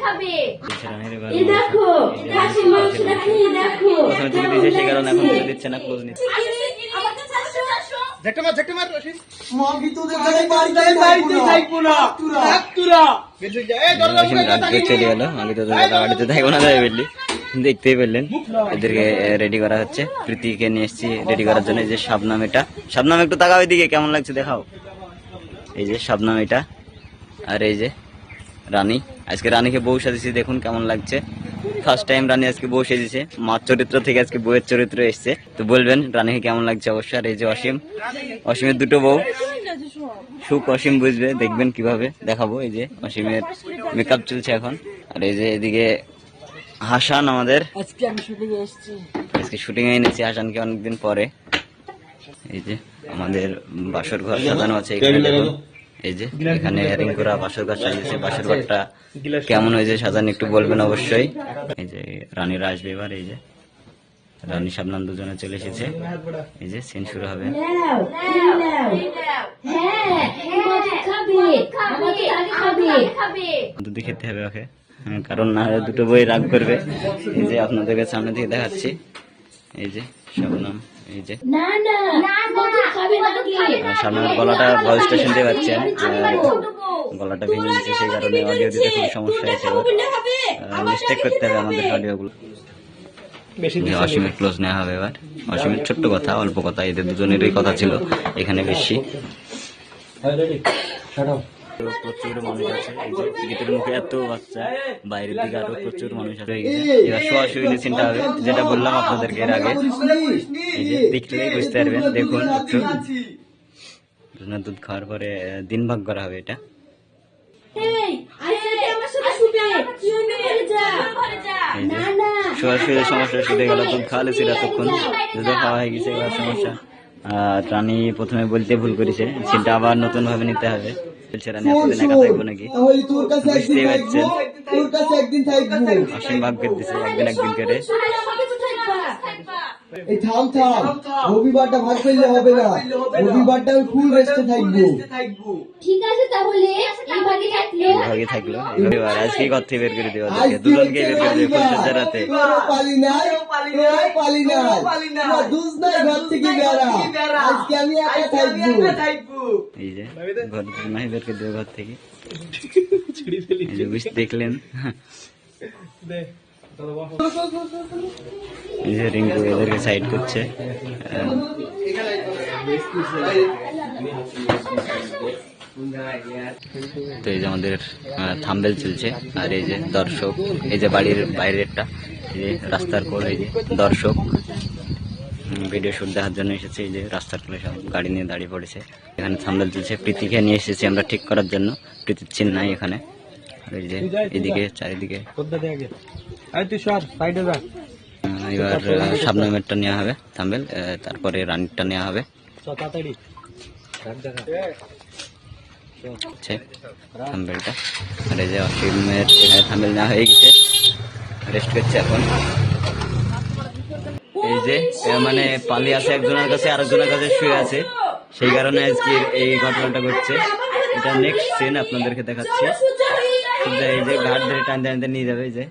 খাবে এই দেখো খাসির মাংসটা খেয়ে দেখো প্রথমে তুলে কারণে এখন তুলে দিচ্ছে না ক্লোজ নিচ্ছে। অসীম রাগ করে চলে গেল আগে তো দাদা বাড়িতে থাকব না। তাই বললি দেখতেই পেলেন। এদেরকে রেডি করা হচ্ছে। প্রীতিকে নিয়ে এসেছি রেডি করার জন্য এই যে শাবনাম এটা শাবনাম একটু তাকাও এদিকে কেমন লাগছে দেখাও। এই যে শাবনাম এটা আর এই যে রানী। আজকে রানীকে বউ সাজেছি দেখুন কেমন লাগছে। ফার্স্ট টাইম রানী আজকে বউ সেজেছে মার চরিত্র থেকে আজকে বউয়ের চরিত্র এসছে। তো বলবেন রানীকে কেমন লাগছে? অবশ্যই আর এই যে অসীম। অসীমের দুটো বউ। সুখ অসীম বুঝবে। দেখবেন কীভাবে দেখাবো। এই যে অসীমের মেকআপ চলছে এখন। আর এই যে এদিকে হাসান আমাদের। আজকে আমি শুটিং এসেছি। আজকে শুটিং এ এনেছি হাসানকে অনেকদিন পরে। এই যে আমাদের বাসর ঘর সাজানো আছে এখানে দেখুন। এই যে এখানে রিঙ্কুরা বাসর ঘর সাজিয়েছে বাসর ঘরটা কেমন হয়েছে সাজানো একটু বলবেন অবশ্যই। এই যে রানীরা আসবে এবার এই যে। রানী সাবনান দুজনে চলে এসেছে। এই যে সিন শুরু হবে। হ্যাঁ দুধ খেতে হবে ওকে। হ্যাঁ, কারণ না দুটো বই রাগ করবে। এই যে আপনাদেরকে সামনে থেকে দেখাচ্ছি। এই যে শবনম এই যে। সামনের গলাটা ভয়েসটা শুনতে পাচ্ছেন গলাটা ভেঙে গেছে সেই কারণে অডিও দিতে খুব সমস্যা হয়েছে মিস্টেক করতে হবে আমাদের অডিওগুলো অসীমের ক্লোজ নেওয়া হবে এবার। অসীমের ছোট্ট কথা অল্প কথা এদের দুজনেরই কথা ছিল। এখানে বেশি। প্রচুর মানুষ আছে। এই যে গীতের মুখে এত বাচ্চা বাইরের দিকে আরও প্রচুর মানুষ আছে। এবার সরাসরি সিনটা হবে যেটা বললাম আপনাদেরকে এর আগে এই যে দেখলেই বুঝতে পারবেন। দেখুন একটু দুধ খাওয়ার পরে দিন ভাগ করা হবে এটা। এই আজকে আমার সাথে শুবে তুই অন্য ঘরে যা। এই যে না না সরাসরি সমস্যা শুধু গেল দুধ খাওয়ালে ছিল এতক্ষণ দুধ খাওয়া হয়ে গেছে এবার সমস্যা। আর রানী প্রথমে বলতে ভুল করেছে সেটা আবার নতুন ভাবে নিতে হবে। একা থাকব নাকি? বুঝতেই পারছেন অসীম ভাগ দিছে একদিন একদিন করে শুনে আমাকে তো থাকবা এই থাম থাম রবিবারটা ভাগ করলে হবে না। রবিবারটা আমি ফুল রেস্টে থাকব। ঠিক আছে তাহলে এই ভাগে থাকলে। ভাগে থাকল। এবার আজকে ঘর থেকে বের করে দেওয়া যাবে দুজনকে বের করে দেবে পঞ্চাশ রাতে। পালি নাই পালি নাই দুজ নাই। ঘর থেকে বেড়া। আজকে আমি একা থাকব। এই যে ঘর নাই বের করে দেবে ঘর থেকে। দেখলেন। এই যে রিঙ্কু এদেরকে সাইড করছে। তো এই যে আমাদের থাম্বেল চলছে, আর এই যে দর্শক, এই যে বাড়ির বাইরেরটা, এই যে রাস্তার কোল, এই যে দর্শক ভিডিও শুট দেখার জন্য এসেছে, এই যে রাস্তার কোলে সব গাড়ি নিয়ে দাঁড়িয়ে পড়েছে। এখানে থাম্বেল চলছে। প্রীতিকে নিয়ে এসেছি আমরা ঠিক করার জন্য। প্রীতির চিহ্ন নাই এখানে। এই যে এদিকে, চারিদিকে। এবার সাবনামেরটা নেওয়া হবে থাম্বেল তারপরে রানিরটা নেওয়া হবে। থাম্বেলটা। আর এই যে অসীমের এখানে থাম্বেল নেওয়া হয়ে গেছে। রেস্ট করছে এখন। এই যে মানে পালি আছে একজনের কাছে আরেকজনের কাছে শুয়ে আছে। সেই কারণে আজকে এই ঘটনাটা ঘটছে। এটা নেক্সট সিন আপনাদেরকে দেখাচ্ছি। এই যে ঘাট ধরে টানতে টানতে নিয়ে যাবে এই যে।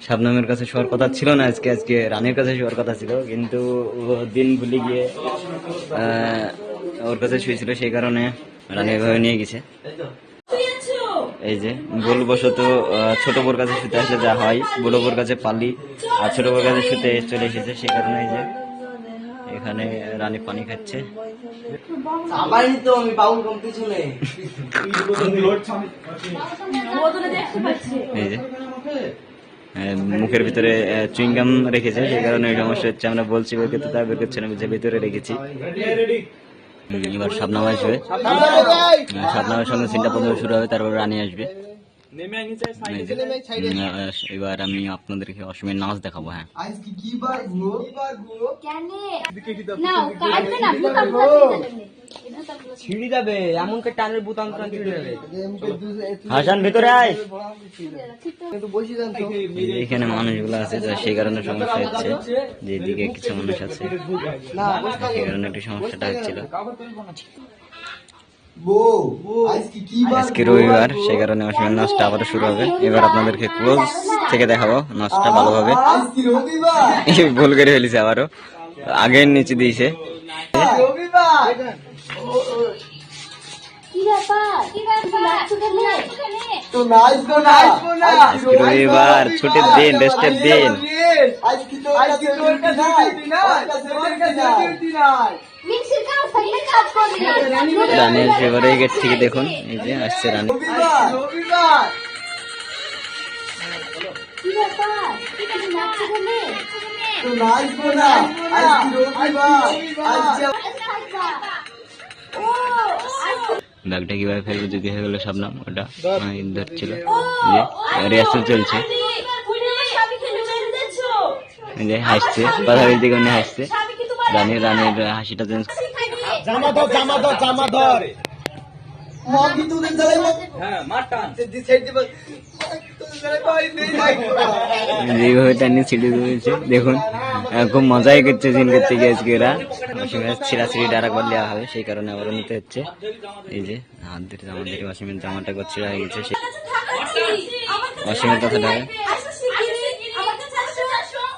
শাবনামের কাছে শোয়ার কথা ছিল না আজকে আজকে রানীর কাছে শোয়ার কথা ছিল কিন্তু ও দিন ভুলে গিয়ে ওর কাছে শুয়েছিল সেই কারণে রানী এভাবে নিয়ে গেছে। এই যে ভুলবশত ছোট বোর কাছে শুতে আসলে যা হয় বড় বোর কাছে পালি আর ছোট বোর কাছে শুতে চলে এসেছে সে কারণে এই যে এখানে রানী পানি খাচ্ছে। এই যে মুখের ভিতরে চুইংগাম রেখেছে সেই কারণে ওই সমস্যা হচ্ছে। আমরা বলছি বের করতে তা বের করছে না ভিতরে রেখেছি। এবার সাবনামা আসবে সাবনামার সঙ্গে সিনটা প্রথমে শুরু হবে তারপর রানী আসবে। এবার আমি আপনাদেরকে অসমের নাচ দেখাবো হ্যাঁ। ছিঁড়ি যাবে এমন করে টানের বুতাম টান ছিঁড়ে যাবে। হাসান ভিতরে আয়। যে এখানে মানুষগুলো আছে তো সেই কারণে সমস্যা হচ্ছে যে এদিকে কিছু মানুষ আছে। না সেই কারণে একটু সমস্যাটা হচ্ছিল। আজকে কি বার আজকে রবিবার সেই কারণে অসীমের নাচটা আবারও শুরু হবে। এবার আপনাদেরকে ক্লোজ থেকে দেখাবো নাচটা ভালোভাবে আজকে রবিবার। ভুল করে ফেলেছে আবারও। আগের নিচে দিয়েছে। রবিবার। ছুটির দিন রেস্টের দিন। আজকে রানের ফেভারে গেট থেকে দেখুন, এই যে আসছে রানী। ব্যাগটা কীভাবে ফেলবে যদি হয়ে গেলো সব নাম ওটা আমি ধরছিল যে রিহার্সাল চলছে। যে হাসছে কথা বলতে গিয়ে হাসছে। রানী রানীর হাসিটা চেঞ্জ মগ হ্যাঁ দি সাইড দিব তোদের জ্বালাই পাই নেই যেভাবে টানি ছিঁড়ে দিয়েছে দেখুন খুব মজাই করছে জিন করতে গিয়ে আজকে এরা। ছিঁড়াছিঁড়ি ডারা করলে হবে সেই কারণে আবারও নিতে হচ্ছে। এই যে হাত ধরে জামা ধরে অসীমের জামাটা করে ছিঁড়া হয়ে গেছে অসীমের কথাটা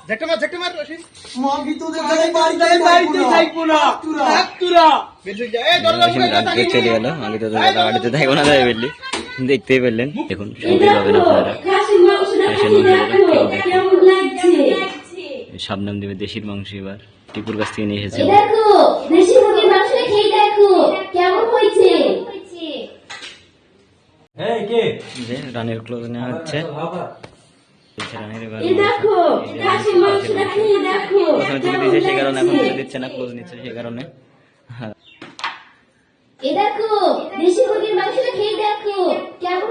হবে মগি তোদের জ্বালাই পাই নাই থাকব না। তুরা অসীম চলে গেল। আগে তো বাড়িতে থাকব না তাই বললি। দেখতেই পেলেন। দেখুন শুনতেই পাবেন আপনারা দিবে দেশির মাংস এবার। টিপুর কাছ থেকে নিয়ে এসেছে। রানের ক্লোজ নেওয়া হচ্ছে। প্রথমে তুলে দিয়েছে সেই কারণে এখন তুলে দিচ্ছে না ক্লোজ নিচ্ছে সেই কারণে। হ্যাঁ দেখো দেশি মুরগির মাংসটা খেয়ে দেখো কেমন